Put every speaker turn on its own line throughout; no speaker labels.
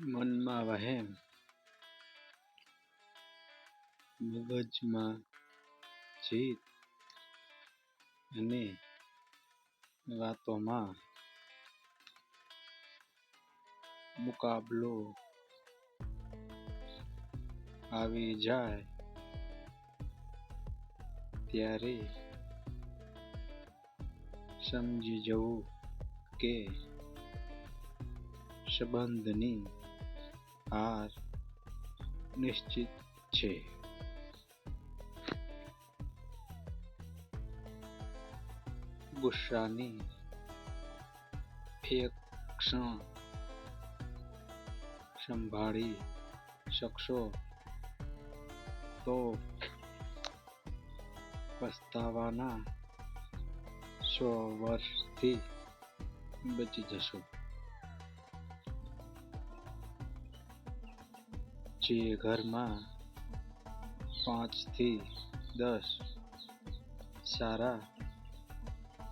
મનમાં વહેમ મગજમાં જીત અને વાતોમાં મુકાબલો આવી જાય ત્યારે સમજી જવું કે સંબંધની હાર નિશ્ચિત છે ગુસ્સાની એક ક્ષણ સંભાળી શકશો તો પસ્તાવાના સો વર્ષથી બચી જશો જે ઘરમાં પાંચથી દસ સારા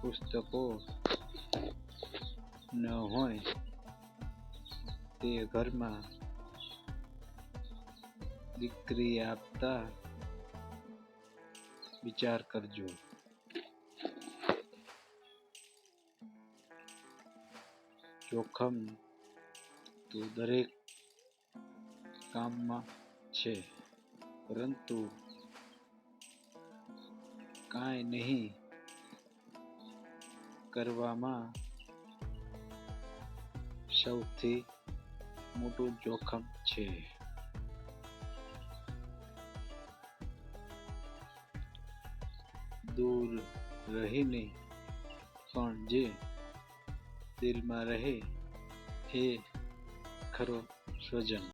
પુસ્તકો ન હોય, તે ઘરમાં દીકરી આપતા વિચાર કરજો. જોખમ તો દરેક કામમાં છે. પરંતુ કાંઈ નહીં કરવામાં સૌથી મોટું જોખમ છે. દૂર રહીને પણ જે દિલમાં રહે, એ ખરો સ્વજન.